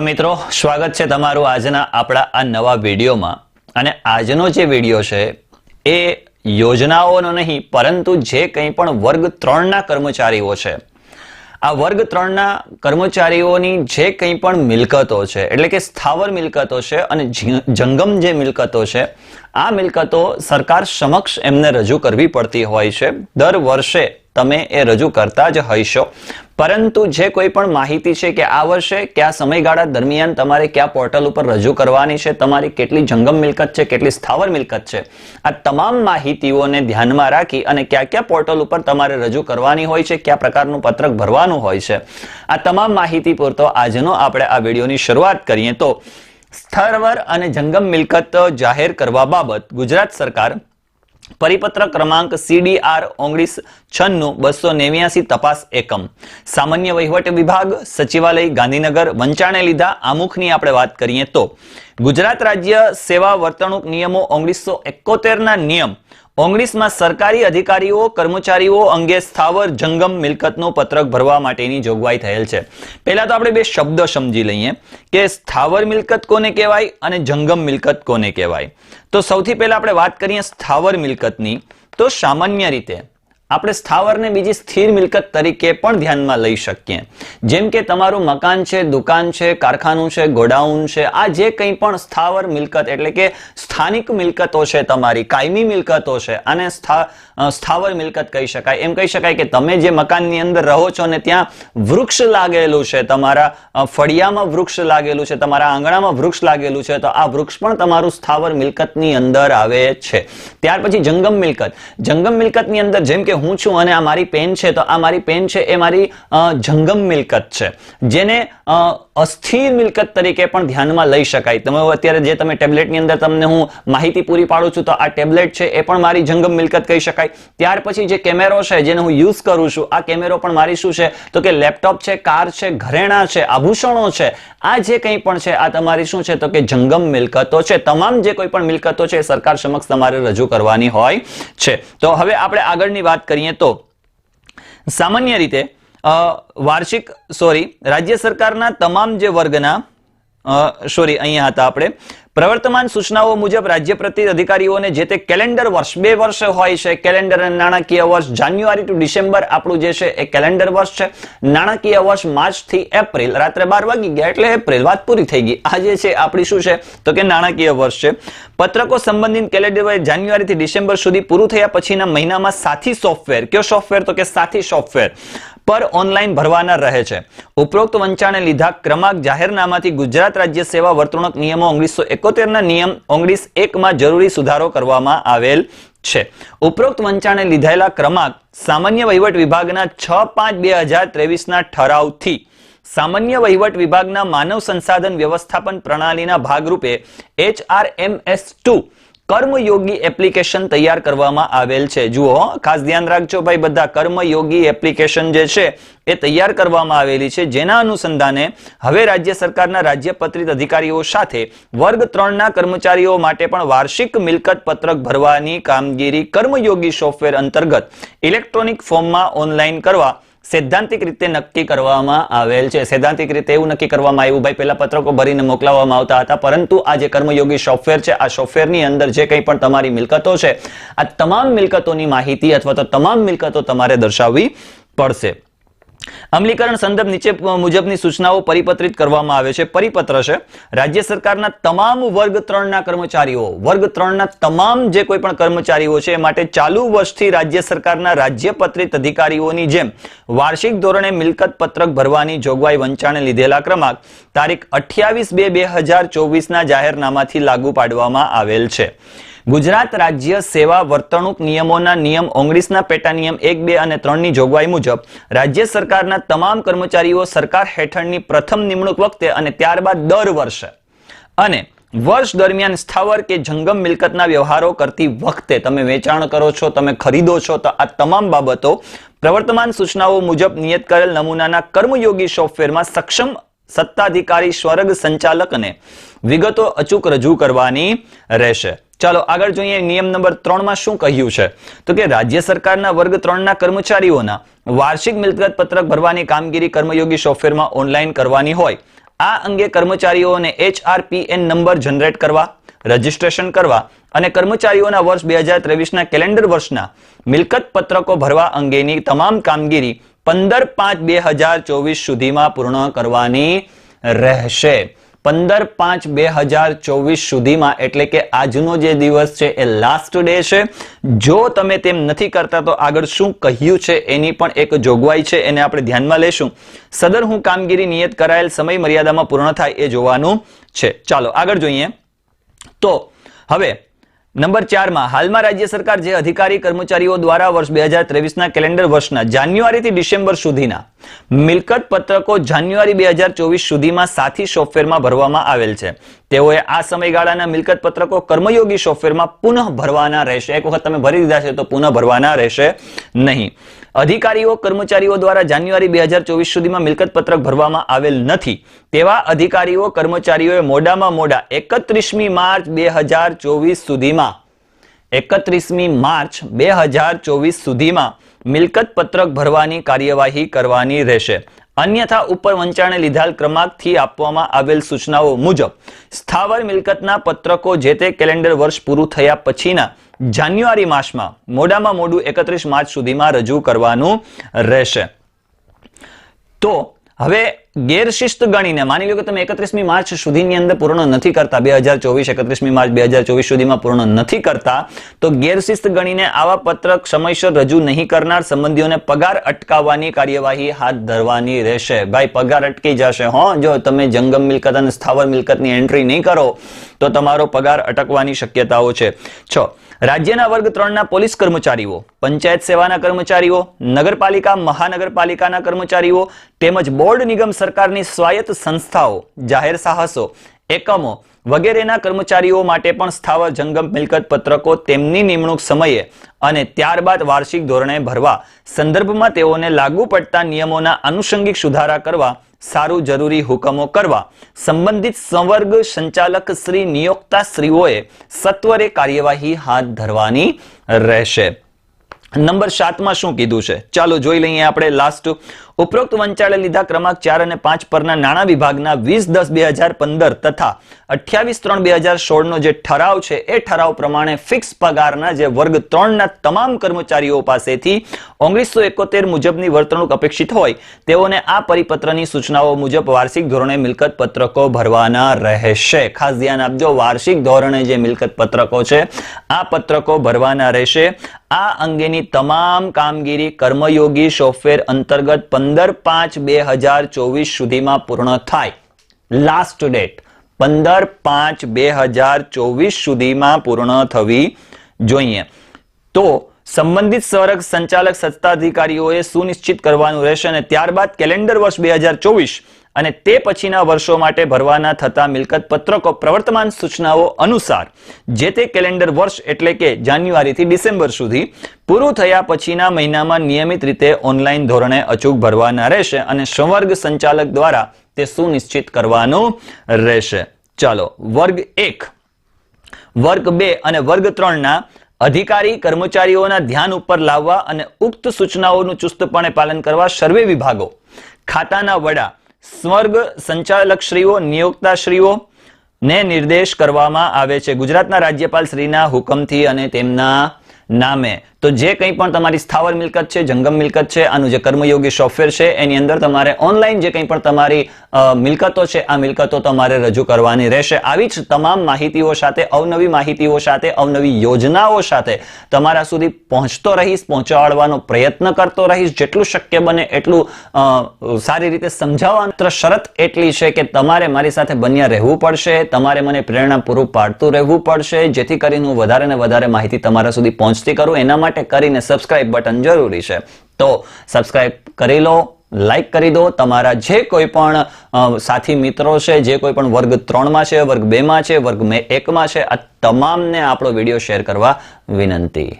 તો મિત્રો, સ્વાગત છે તમારું આજના આપણા આ નવા વિડીયોમાં. અને આજનો જે વીડિયો છે, એ યોજનાઓનો નહીં, પરંતુ જે કંઈ પણ વર્ગ ત્રણના કર્મચારીઓ છે. આ વર્ગ ત્રણના કર્મચારીઓની જે કંઈ પણ મિલકતો છે, એટલે કે સ્થાવર મિલકતો છે અને જંગમ જે મિલકતો છે, આ મિલકતો સરકાર સમક્ષ એમને રજૂ કરવી પડતી હોય છે. દર વર્ષે તમે એ રજૂ કરતા જ હશો. પરંતુ જે કોઈ પણ માહિતી છે કે આ વર્ષે કયા સમયગાળા દરમિયાન તમારે કયા પોર્ટલ ઉપર રજૂ કરવાની છે, તમારી કેટલી જંગમ મિલકત છે, કેટલી સ્થાવર મિલકત છે, આ તમામ માહિતીઓને ધ્યાનમાં રાખી અને કયા કયા પોર્ટલ ઉપર તમારે રજૂ કરવાની હોય છે, કયા પ્રકારનું પત્રક ભરવાનું હોય છે, આ તમામ માહિતી પૂરતો આજનો આપણે આ વિડીયોની શરૂઆત કરીએ. તો સ્થાવર અને જંગમ મિલકત જાહેર કરવા બાબત ગુજરાત સરકાર પરિપત્ર ક્રમાંક સીડીઆર ઓગણીસ છન્નું બસો નેવ્યાસી તપાસ એકમ. સામાન્ય વહીવટ વિભાગ સચિવાલય ગાંધીનગર વંચાણે લીધા. આમુખની આપણે વાત કરીએ તો ગુજરાત રાજ્ય સેવા વર્તણૂક નિયમો ઓગણીસો એકોતેરના નિયમ ઓગણીસમાં સરકારી અધિકારીઓ, કર્મચારીઓ અંગે સ્થાવર જંગમ મિલકતનો પત્રક ભરવા માટેની જોગવાઈ થયેલ છે. પહેલા તો આપણે બે શબ્દ સમજી લઈએ કે સ્થાવર મિલકત કોને કહેવાય અને જંગમ મિલકત કોને કહેવાય. તો સૌથી પહેલા આપણે વાત કરીએ સ્થાવર મિલકતની. તો સામાન્ય રીતે આપણે સ્થાવરને બીજી સ્થિર મિલકત તરીકે પણ ધ્યાનમાં લઈ શકીએ. જેમ કે તમારું મકાન છે, દુકાન છે, કારખાનું છે, ગોડાઉન છે, આ જે કંઈ પણ સ્થાવર મિલકત એટલે કે સ્થાનિક મિલકતો છે તમારી, કાયમી મિલકતો છે અને સ્થા- સ્થાવર મિલકત કહી શકાય. એમ કહી શકાય કે તમે જે મકાનની અંદર રહો છો ને ત્યાં વૃક્ષ લાગેલું છે, તમારા ફળિયામાં વૃક્ષ લાગેલું છે, તમારા આંગણામાં વૃક્ષ લાગેલું છે, તો આ વૃક્ષ પણ તમારું સ્થાવર મિલકતની અંદર આવે છે. ત્યાર પછી જંગમ મિલકત. જંગમ મિલકતની અંદર જેમ કે હું છું અને આ મારી પેન છે, તો આ મારી પેન છે, એ મારી જંગમ મિલકત છે. જેને અસ્થિર મિલકત તરીકે પણ ધ્યાનમાં લઈ શકાય. તમે અત્યારે જે તમે ટેબ્લેટની અંદર તમને હું માહિતી પૂરી પાડું છું, તો આ ટેબ્લેટ છે એ પણ મારી જંગમ મિલકત કહી શકાય. ત્યાર પછી જે કેમેરો છે, જેને હું યુઝ કરું છું, આ કેમેરો પણ મારી શું છે? તો કે લેપટોપ છે, કાર છે, ઘરેણા છે, આભૂષણો છે, આ જે કંઈ પણ છે, આ તમારી શું છે? તો કે જંગમ મિલકતો છે. તમામ જે કોઈ પણ મિલકતો છે, એ સરકાર સમક્ષ તમારે રજૂ કરવાની હોય છે. તો હવે આપણે આગળની વાત કરીએ તો સામાન્ય રીતે વાર્ષિક સોરી રાજ્ય સરકારના તમામ જે વર્ગના સોરી અહીંયા હતા આપણે. પ્રવર્તમાન સૂચનાઓ મુજબ રાજ્ય પ્રતિ અધિકારીઓને જે તે કેલેન્ડર વર્ષ, બે વર્ષ હોય છે, કેલેન્ડર અને નાણાકીય વર્ષ, જાન્યુઆરી ટુ ડિસેમ્બર આપણું જે છે એ કેલેન્ડર વર્ષ છે. નાણાકીય વર્ષ માર્ચથી એપ્રિલ, રાત્રે બાર વાગી ગયા એટલે એપ્રિલ વાત પૂરી થઈ ગઈ. આ જે છે આપણી શું છે? તો કે નાણાકીય વર્ષ છે. પત્રકો સંબંધિત કેલેન્ડર જાન્યુઆરી થી ડિસેમ્બર સુધી પૂરું થયા પછીના મહિનામાં સાથી સોફ્ટવેર, કયો સોફ્ટવેર? તો કે સાથી સોફ્ટવેર, પર ઓનલાઈન ભરવાના રહે છે. ઉપરોક્ત વંચાણે લીધા ક્રમાંક જાહેરનામાથી ગુજરાત રાજ્ય સેવા વર્તણૂક નિયમો ઓગણીસો એકોતેરના નિયમ ઓગણીસ એકમાં જરૂરી સુધારો કરવામાં આવેલ છે. ઉપરોક્ત વંચાણે લીધેલા ક્રમાંક સામાન્ય વહીવટ વિભાગના છ પાંચ બે હજાર ત્રેવીસના ઠરાવથી સામાન્ય વહીવટ વિભાગના માનવ સંસાધન વ્યવસ્થાપન પ્રણાલીના ભાગરૂપે એચઆરએમએસ ટુ કર્મયોગી એપ્લિકેશન તૈયાર કરવામાં આવેલ છે. જુઓ ખાસ ધ્યાન રાખજો ભાઈ બધા. કર્મયોગી એપ્લિકેશન જે છે, એ તૈયાર કરવામાં આવેલી છે. જેના અનુસંધાને હવે રાજ્ય સરકારના રાજ્યપત્રિત અધિકારીઓ સાથે વર્ગ ત્રણના કર્મચારીઓ માટે પણ વાર્ષિક મિલકત પત્રક ભરવાની કામગીરી કર્મયોગી સોફ્ટવેર અંતર્ગત ઇલેક્ટ્રોનિક ફોર્મમાં ઓનલાઈન કરવા સૈદ્ધાંતિક રીતે નક્કી કરવામાં આવેલ છે. સૈદ્ધાંતિક રીતે એવું નક્કી કરવામાં આવ્યું, ભાઈ પેલા પત્રકો ભરીને મોકલાવવામાં આવતા હતા, પરંતુ આ જે કર્મયોગી સોફ્ટવેર છે, આ સોફ્ટવેરની અંદર જે કંઈ પણ તમારી મિલકતો છે, આ તમામ મિલકતોની માહિતી અથવા તો તમામ મિલકતો તમારે દર્શાવવી પડશે. અમલીકરણ સંદર્ભ નીચે મુજબની સૂચનાઓ પરિપત્રિત કરવામાં આવે છે. પરિપત્ર છે, રાજ્ય સરકારના તમામ વર્ગ ત્રણના કર્મચારીઓ, વર્ગ ત્રણના તમામ જે કોઈ પણ કર્મચારીઓ છે, એ માટે ચાલુ વર્ષથી રાજ્ય સરકારના રાજ્યપત્રિત અધિકારીઓની જેમ વાર્ષિક ધોરણે મિલકત પત્રક ભરવાની જોગવાઈ વંચાણે લીધેલા ક્રમાંક તારીખ અઠ્યાવીસ બે બે હજાર ચોવીસના જાહેરનામાથી લાગુ પાડવામાં આવેલ છે. ગુજરાત રાજ્ય સેવા વર્તણૂક નિયમોના નિયમ ઓગણીસના પેટા નિયમ એક, બે અને ત્રણની જોગવાઈ મુજબ રાજ્ય સરકારના તમામ કર્મચારીઓ સરકાર હેઠળની પ્રથમ નિમણૂક વખતે અને ત્યારબાદ દર વર્ષે અને વર્ષ દરમિયાન સ્થાવર કે જંગમ મિલકતના વ્યવહારો કરતી વખતે તમે વેચાણ કરો છો, તમે ખરીદો છો, તો આ તમામ બાબતો પ્રવર્તમાન સૂચનાઓ મુજબ નિયત કરેલ નમૂનાના કર્મયોગી સોફ્ટવેરમાં સક્ષમ સત્તાધિકારી સ્વર્ગ સંચાલકને વિગતો અચૂક રજૂ કરવાની રહેશે. ચાલો આગળ જોઈએ નિયમ નંબર ત્રણમાં શું કહ્યું છે? તો કે રાજ્ય સરકારના વર્ગ ત્રણના કર્મચારીઓના વાર્ષિક મિલકત પત્રક ભરવાની કામગીરી કર્મયોગી સોફ્ટવેરમાં ઓનલાઈન કરવાની હોય. આ અંગે કર્મચારીઓને એચઆરપીએન નંબર જનરેટ કરવા, રજીસ્ટ્રેશન કરવા અને કર્મચારીઓના વર્ષ બે હજાર ત્રેવીસના કેલેન્ડર વર્ષના મિલકત પત્રકો ભરવા અંગેની તમામ કામગીરી પંદર પાંચ બે હજાર ચોવીસ સુધીમાં પૂર્ણ કરવાની રહેશે. પંદર પાંચ બે હજાર ચોવીસ સુધીમાં, એટલે કે આજનો જે દિવસ છે એ લાસ્ટ ડે છે. જો તમે તેમ નથી કરતા, તો આગળ શું કહ્યું છે એની પણ એક જોગવાઈ છે, એને આપણે ધ્યાનમાં લેશું. સદર હું કામગીરી નિયત કરાયેલ સમય મર્યાદામાં પૂર્ણ થાય એ જોવાનું છે. ચાલો, આગળ જોઈએ. તો, હવે, નંબર ચારમાં, હાલમાં રાજ્ય સરકાર જે અધિકારી કર્મચારીઓ દ્વારા વર્ષ બે હજાર ત્રેવીસના કેલેન્ડર વર્ષના, જાન્યુઆરીથી ડિસેમ્બર સુધીના મિલકત પત્રકો જાન્યુઆરી બે હજાર ચોવીસ સુધીમાં સાથી સોફ્ટવેરમાં ભરવામાં આવેલ છે. તેઓએ આ સમયગાળાના મિલકત પત્રકો કર્મયોગી સોફ્ટવેરમાં પુનઃ ભરવાના રહેશે. એક વખત તમે ભરી દીધા છે તો પુનઃ ભરવાના રહેશે નહીં. અધિકારીઓ, કર્મચારીઓ દ્વારા જાન્યુઆરી બે હજાર ચોવીસ સુધીમાં મિલકત પત્રક ભરવામાં આવેલ નથી. તેવા અધિકારીઓ, કર્મચારીઓએ મોડામાં મોડા એકત્રીસમી માર્ચ બે હજાર ચોવીસ સુધીમાં, એકત્રીસમી માર્ચ બે હજાર ચોવીસ સુધીમાં મિલકત પત્રક ભરવાની કાર્યવાહી કરવાની રહેશે. અન્યથા ઉપર વંચાણે લીધેલ ક્રમાંકથી આપવામાં આવેલ સૂચનાઓ મુજબ, સ્થાવર મિલકતના પત્રકો જે તે કેલેન્ડર વર્ષ પૂરું થયા પછીના જાન્યુઆરી માસમાં મોડામાં મોડું એકત્રીસ માર્ચ સુધીમાં રજૂ કરવાનું રહેશે. તો, હવે ગેરશિસ્ત ગણીને, માની લો કે તમે એકત્રીસમી માર્ચ સુધીની અંદર પૂર્ણ નથી કરતા, બે હજાર ચોવીસ, એકત્રીસમી માર્ચ બે હજાર ચોવીસ સુધીમાં પૂર્ણ નથી કરતા, તો ગેરશિસ્ત ગણીને આવા પત્રક સમયસર રજૂ નહીં કરનાર સંબંધીઓને પગાર અટકાવવાની કાર્યવાહી હાથ ધરવાની રહેશે. ભાઈ, પગાર અટકી જશે. હો, જો તમે જંગમ મિલકત અને સ્થાવર મિલકતની એન્ટ્રી નહીં કરો, તો તમારો પગાર અટકવાની શક્યતાઓ છે. છ, રાજ્યના વર્ગ ત્રણના પોલીસ કર્મચારીઓ, પંચાયત સેવાના કર્મચારીઓ, નગરપાલિકા, મહાનગરપાલિકાના કર્મચારીઓ તેમજ બોર્ડ નિગમ સરકારની સ્વાયત્ત સંસ્થાઓ, જાહેર સાહસો, એકમો વગેરેના કર્મચારીઓ માટે પણ સ્થાવર જંગમ મિલકત પત્રકો તેમની નિમણૂક સમયે અને ત્યારબાદ વાર્ષિક ધોરણે ભરવા સંદર્ભમાં તેઓને લાગુ પડતા નિયમોના આનુષંગિક સુધારા કરવા, સારું જરૂરી હુકમો કરવા, સંબંધિત સંવર્ગ સંચાલક શ્રી નિયોક્તા શ્રીઓએ સત્વરે કાર્યવાહી હાથ ધરવાની રહેશે. નંબર સાતમાં શું કીધું છે? ચાલો જોઈ લઈએ આપણે લાસ્ટ ઉપરોક્ત વંચાળે લીધા ક્રમાંક ચાર અને પાંચ પરના નાણાં વિભાગના વીસ દસ બે હજાર પંદર તથા અઠ્યાવીસ ત્રણ બે હજાર સોળનો જે ઠરાવ છે, એ ઠરાવ પ્રમાણે ફિક્સ પગારના જે વર્ગ ત્રણના તમામ કર્મચારીઓ પાસેથી ઓગણીસો એકોતેર મુજબની વર્તણૂક અપેક્ષિત હોય, તેઓને આ પરિપત્રની સૂચનાઓ મુજબ વાર્ષિક ધોરણે મિલકત પત્રકો ભરવાના રહેશે. ખાસ ધ્યાન આપજો, વાર્ષિક ધોરણે જે મિલકત પત્રકો છે, આ પત્રકો ભરવાના રહેશે. આ અંગેની તમામ કામગીરી કર્મયોગી સોફ્ટવેર અંતર્ગત પંદર પાંચ બે હજાર ચોવીસ સુધીમાં પૂર્ણ થાય. લાસ્ટ ડેટ પંદર પાંચ બે હજાર ચોવીસ સુધીમાં પૂર્ણ થવી જોઈએ. તો સંબંધિત સંરક્ષ સંચાલક સત્તાધિકારીઓએ સુનિશ્ચિત કરવાનું રહેશે અને ત્યારબાદ કેલેન્ડર વર્ષ બે હજાર ચોવીસ અને તે પછીના વર્ષો માટે ભરવાના થતા મિલકત પત્રકો પ્રવર્તમાન સૂચનાઓ અનુસાર, જે તે કેલેન્ડર વર્ષ એટલે કે જાન્યુઆરીથી ડિસેમ્બર સુધી પૂરું થયા પછીના મહિનામાં નિયમિત રીતે ઓનલાઈન ધોરણે અચૂક ભરવાના રહેશે અને સંવર્ગ સંચાલક દ્વારા તે સુનિશ્ચિત કરવાનું રહેશે. ચાલો, વર્ગ એક. વર્ગ બે અને વર્ગ ત્રણના અધિકારી કર્મચારીઓના ધ્યાન ઉપર લાવવા અને ઉક્ત સૂચનાઓનું ચુસ્તપણે પાલન કરવા સર્વે વિભાગો, ખાતાના વડા સ્વર્ગ સંચાલકશ્રીઓ નિયોક્તાશ્રીઓ ને નિર્દેશ કરવામાં આવે છે. ગુજરાતના રાજ્યપાલ શ્રીના હુકમથી અને તેમના નામે. તો જે કંઈ પણ તમારી સ્થાવર મિલકત છે, જંગમ મિલકત છે, આનું જે કર્મયોગી સોફ્ટવેર છે, એની અંદર તમારે ઓનલાઈન જે કંઈ પણ તમારી મિલકતો છે, આ મિલકતો તમારે રજૂ કરવાની રહેશે. આવી જ તમામ માહિતીઓ સાથે, અવનવી માહિતીઓ સાથે, અવનવી યોજનાઓ સાથે તમારા સુધી પહોંચતો રહીશ, પહોંચાડવાનો પ્રયત્ન કરતો રહીશ. જેટલું શક્ય બને એટલું સારી રીતે સમજાવવા શરત એટલી છે કે તમારે મારી સાથે બન્યા રહેવું પડશે, તમારે મને પ્રેરણા પૂરું પાડતું રહેવું પડશે, જેથી કરીને હું વધારે ને વધારે માહિતી તમારા સુધી પહોંચતી કરું, એના માટે કરીને સબસ્ક્રાઇબ બટન જરૂરી છે. તો સબસ્ક્રાઇબ કરી લો લાઈક કરી દો. તમારા જે કોઈ પણ સાથી મિત્રો છે, જે કોઈ પણ વર્ગ ત્રણમાં છે, વર્ગ બેમાં છે, વર્ગ મે એકમાં છે, આ તમામને આપણો વીડિયો શેર કરવા વિનંતી.